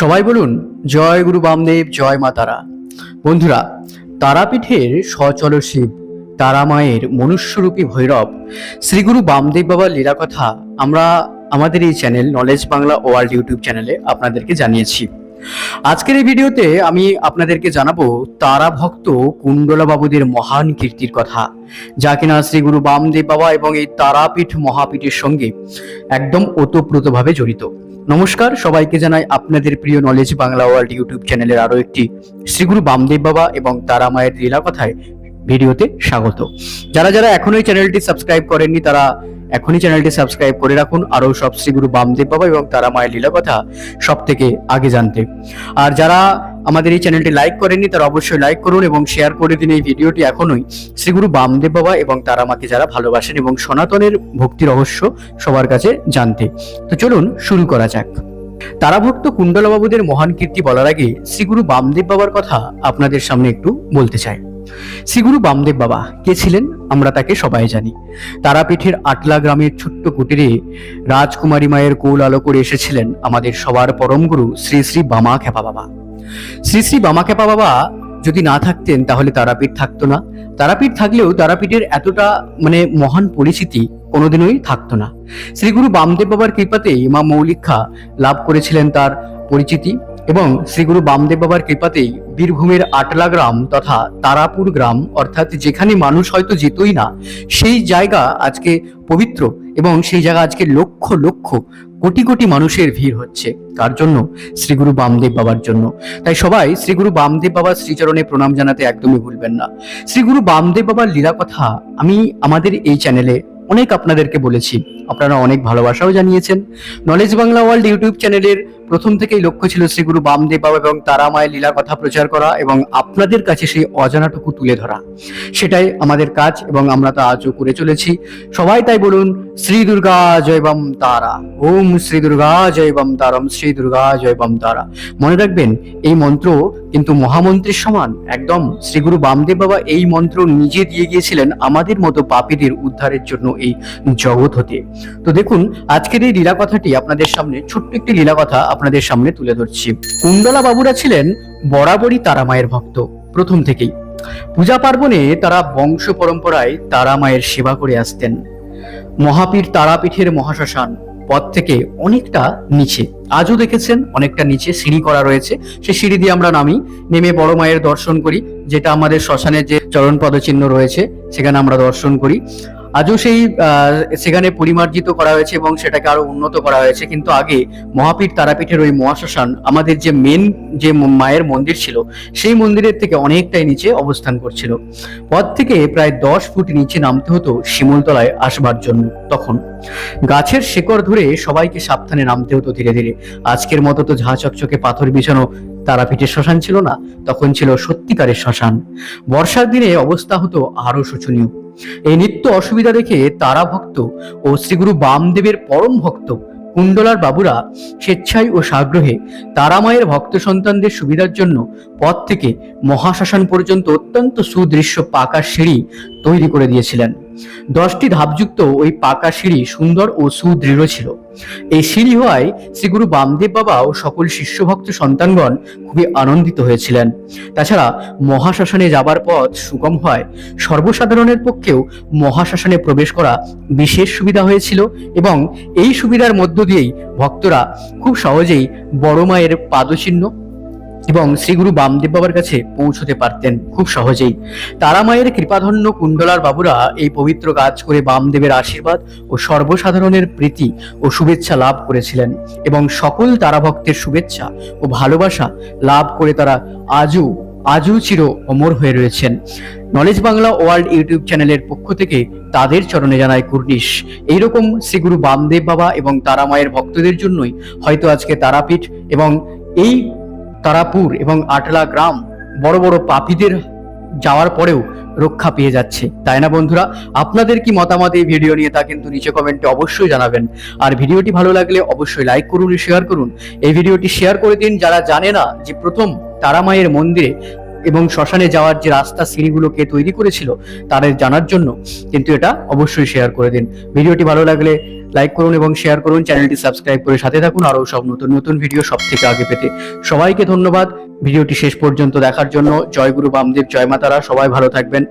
সবাই বলুন, জয় গুরু বামদেব, জয় মা তারা। বন্ধুরা, তারাপীঠের সচল শিব, তারা মায়ের মনুষ্যরূপী ভৈরব শ্রীগুরু বামদেব বাবার লীলা কথা আমরা আমাদের এই channel knowledge Bangla world YouTube চ্যানেলে আপনাদেরকে জানিয়েছি। আজকের এই ভিডিওতে আমি আপনাদেরকে জানাব তারা ভক্ত কুণ্ডলা বাবুদের মহান কীর্তির কথা, যা কিনা শ্রী গুরু বামদেব বাবা এবং এই তারাপীঠ মহাপীঠের সঙ্গে একদম ওতপ্রোতভাবে জড়িত। নমস্কার, সবাইকে জানাই আপনাদের প্রিয় নলেজ বাংলা ওয়ার্ল্ড ইউটিউব চ্যানেলের আরও একটি শ্রীগুরু বামদেব বাবা এবং তারা মায়ের লীলা কথায় ভিডিওতে স্বাগত। যারা যারা এখনও এই চ্যানেলটি সাবস্ক্রাইব করেননি, তারা এখনই চ্যানেলটি সাবস্ক্রাইব করে রাখুন। আরও সব শ্রীগুরু বামদেব বাবা এবং তারা মায়ের লীলা কথা সব থেকে আগে জানতে। আর যারা আমাদের এই চ্যানেলটি লাইক করেননি, তারা অবশ্যই লাইক করুন এবং শেয়ার করে দিন এই ভিডিওটি এখনোই। শ্রীগুরু বামদেব বাবা এবং তারা মাকে যারা ভালোবাসেন এবং সনাতনের ভক্তি রহস্য সবার কাছে জানতে। তো চলুন শুরু করা যাক। তারাভক্ত কুণ্ডলবাবুদের মহান কীর্তি বলার আগে শ্রীগুরু বামদেব বাবার কথা আপনাদের সামনে একটু বলতে চাই। শ্রীগুরু বামদেব বাবা কে ছিলেন আমরা তাকে সবাই জানি। তারাপীঠের আটলা গ্রামের ছোট্ট কুটিরে রাজকুমারী মায়ের কোল আলো করে এসেছিলেন আমাদের সবার পরম গুরু শ্রী শ্রী বামা খেপা বাবা। শ্রী শ্রী বামা খেপা বাবা যদি না থাকতেন তাহলে তারাপীঠ থাকতো না। তারাপীঠ থাকলেও তারাপীঠের এতটা মানে মহান পরিচিতি কোনোদিনই থাকতো না। শ্রীগুরু বামদেব বাবার কৃপাতেই মা মৌলিক্ষা লাভ করেছিলেন তার পরিচিতি। এবং শ্রীগুরু বামদেব বাবার কৃপাতেই বীরভূমের আটলা গ্রাম তথা তারাপুর গ্রাম, অর্থাৎ যেখানে মানুষ হয়তো যেতই না, সেই জায়গা আজকে পবিত্র এবং সেই জায়গা আজকে লক্ষ লক্ষ, কোটি কোটি মানুষের ভিড় হচ্ছে। কার জন্য শ্রীগুরু বামদেব বাবার জন্য। তাই সবাই শ্রীগুরু বামদেব বাবার শ্রীচরণে প্রণাম জানাতে একদমই ভুলবেন না। শ্রীগুরু বামদেব বাবার লীলা কথা আমি আমাদের এই চ্যানেলে অনেক আপনাদেরকে বলেছি। আপনারা অনেক ভালোবাসাও জানিয়েছেন। নলেজ বাংলা ওয়ার্ল্ড ইউটিউব চ্যানেলের প্রথম থেকেই লক্ষ্য ছিল শ্রীগুরু বামদেব বাবা এবং তারা মায়ের লীলা কথা প্রচার করা এবং আপনাদের কাছে সেই অজানাটুকু তুলে ধরা। সেটাই আমাদের কাজ এবং আমরা তা আজও করে চলেছি। সবাই তাই বলুন, শ্রী দুর্গা জয় বাম তারা। ওম শ্রী দুর্গা জয় বাম তারম, শ্রী দুর্গা জয় বাম তারা। মনে রাখবেন, এই মন্ত্র কিন্তু মহামন্ত্রীর সমান একদম শ্রীগুরু বামদেব বাবা এই মন্ত্র নিজে দিয়ে গিয়েছিলেন আমাদের মতো পাপীদের উদ্ধারের জন্য এই জগৎ হতে। তো দেখুন, আজকের এই লীলা কথাটি আপনাদের সামনে, ছোট্ট একটি লীলা কথা আপনাদের সামনে তুলে ধরছি। কুণ্ডলা বাবুরা ছিলেন বরাবরই তারা মায়ের ভক্ত, প্রথম থেকেই। পূজা পার্বণে তারা বংশ পরম্পরায় তারা মায়ের সেবা করে আসতেন। মহাপীর তারাপীঠের মহাশ্মশান পথ থেকে অনেকটা নিচে। আজও দেখেছেন অনেকটা নিচে সিঁড়ি করা রয়েছে। সেই সিঁড়ি দিয়ে আমরা নামি, নেমে বড় মায়ের দর্শন করি, যেটা আমাদের শ্মশানের যে চরণ পদচিহ্ন রয়েছে, সেখানে আমরা দর্শন করি। আজও সেই সেখানে পরিমার্জিত করা হয়েছে এবং সেটাকে আরও উন্নত করা হয়েছে। কিন্তু আগে মহাপীঠ তারাপীঠের ওই মহাশ্মশান, আমাদের যে মেন যে মায়ের মন্দির ছিল, সেই মন্দিরের থেকে অনেকটাই নিচে অবস্থান করছিল। পথ থেকে প্রায় দশ ফুট নিচে নামতে হতো শিমুলতলায় আসবার জন্য তখন। গাছের শেকড় ধরে সবাইকে সাবধানে নামতে হতো ধীরে ধীরে। আজকের মতো তো ঝাঁ চকচকে পাথর বিছানো তারাপীঠের শ্মশান ছিল না, তখন ছিল সত্যিকারের শ্মশান। বর্ষার দিনে অবস্থা হতো আরও শোচনীয়। এই নিত্য অসুবিধা দেখে তারা ভক্ত ও শ্রীগুরু বামদেবের পরম ভক্ত কুণ্ডলার বাবুরা স্বেচ্ছায় ও সাগ্রহে তারামায়ের ভক্ত সন্তানদের সুবিধার জন্য পথ থেকে মহাশাসন পর্যন্ত অত্যন্ত সুদৃশ্য পাকা সিঁড়ি তৈরি করে দিয়েছিলেন। দশটি ধাপযুক্ত ওই পাকা সিঁড়ি সুন্দর ও সুদৃঢ় ছিল। এই সিঁড়ি হওয়ায় শ্রীগুরু বামদেব বাবা ও সকল শিষ্যভক্ত সন্তানগণ খুবই আনন্দিত হয়েছিলেন। তাছাড়া মহাশ্মশানে যাবার পথ সুগম হয়। সর্বসাধারণের পক্ষেও মহাশ্মশানে প্রবেশ করা বিশেষ সুবিধা হয়েছিল এবং এই সুবিধার মধ্য দিয়েই ভক্তরা খুব সহজেই বড় মায়ের পাদচিহ্ন এবং শ্রীগুরু বামদেব বাবার কাছে পৌঁছতে পারতেন খুব সহজেই। তারা মায়ের কৃপাধন্য কুণ্ডলার বাবুরা এই পবিত্র কাজ করে বামদেবের আশীর্বাদ ও সর্বসাধারণের প্রীতি ও শুভেচ্ছা লাভ করেছিলেন এবং সকল তারা ভক্তের শুভেচ্ছা ও ভালোবাসা লাভ করে তারা আজও আজও চির অমর হয়ে রয়েছেন। নলেজ বাংলা ওয়ার্ল্ড ইউটিউব চ্যানেলের পক্ষ থেকে তাদের চরণে জানায় কুর্নিশ। এইরকম শ্রীগুরু বামদেব বাবা এবং তারা মায়ের ভক্তদের জন্যই হয়তো আজকে তারাপীঠ এবং এই তারাপুর এবং আটলা গ্রাম বড় বড় পাপীদের যাওয়ার পরেও রক্ষা পেয়ে যাচ্ছে। তাই না বন্ধুরা? আপনাদের কি মতামত এই ভিডিও নিয়ে তা কিন্তু নিচে কমেন্টে অবশ্যই জানাবেন। আর ভিডিওটি ভালো লাগলে অবশ্যই লাইক করুন, শেয়ার করুন। এই ভিডিওটি শেয়ার করে দিন যারা জানে না যে প্রথম তারা মায়ের মন্দিরে এবং শ্মশানে যাওয়ার যে রাস্তা সিঁড়িগুলোকে তৈরি করেছিল, তাদের জানার জন্য কিন্তু এটা অবশ্যই শেয়ার করে দিন। ভিডিওটি ভালো লাগলে লাইক করুন এবং শেয়ার করুন চ্যানেলটি সাবস্ক্রাইব করে সাথে থাকুন। আরও সব নতুন নতুন ভিডিও সব থেকে আগে পেতে সবাইকে ধন্যবাদ। ভিডিওটি শেষ পর্যন্ত দেখার জন্য জয় গুরু বামদেব, জয় মাতারা, সবাই ভালো থাকবেন।